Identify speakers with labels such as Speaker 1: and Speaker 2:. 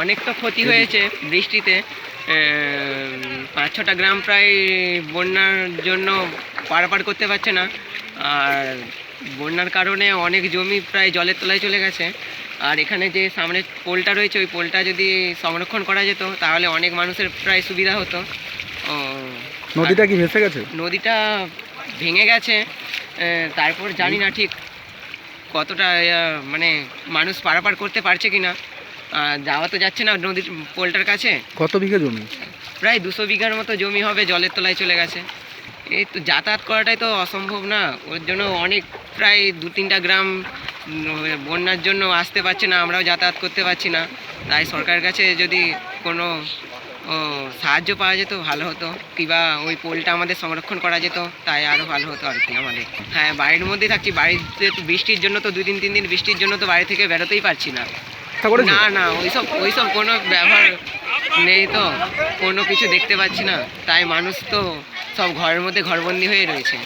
Speaker 1: অনেক তো ক্ষতি হয়েছে বৃষ্টিতে। পাঁচ ছটা গ্রাম প্রায় বন্যার জন্য পারাপার করতে পারছে না। আর বন্যার কারণে অনেক জমি প্রায় জলের তলায় চলে গেছে। আর এখানে যে সামনে পোলটা রয়েছে ওই পোলটা যদি সংরক্ষণ করা যেত তাহলে অনেক মানুষের প্রায় সুবিধা হতো।
Speaker 2: নদীটা কি ভেসে গেছে?
Speaker 1: নদীটা ভেঙে গেছে। তারপর জানি না ঠিক কতটা মানে মানুষ পারাপার করতে পারছে কি না যাওয়া তো যাচ্ছে না নদীর পোলটার কাছে।
Speaker 2: কত বিঘা জমি?
Speaker 1: প্রায় দুশো বিঘার মতো জমি হবে জলের তলায় চলে গেছে। এই তো যাতায়াত করাটাই তো অসম্ভব না। ওর জন্য অনেক প্রায় দু তিনটা গ্রাম বন্যার জন্য আসতে পারছে না আমরাও যাতায়াত করতে পারছি না। তাই সরকারের কাছে যদি কোনো সাহায্য পাওয়া যেত ভালো হতো। কিংবা ওই পোলটা আমাদের সংরক্ষণ করা যেত তাই আরও ভালো হতো আর কি আমাদের। হ্যাঁ বাড়ির মধ্যেই থাকছি। বাড়িতে বৃষ্টির জন্য তো দুই দিন তিন দিন বৃষ্টির জন্য তো বাড়ি থেকে বেরোতেই পারছি না।
Speaker 2: আশা করেছে?
Speaker 1: না না, ওইসব ওইসব কোনো ব্যবহার নেই তো। কোনো কিছু দেখতে পাচ্ছি না। তাই মানুষ তো সব ঘরের মধ্যে ঘরবন্দি হয়ে রয়েছে।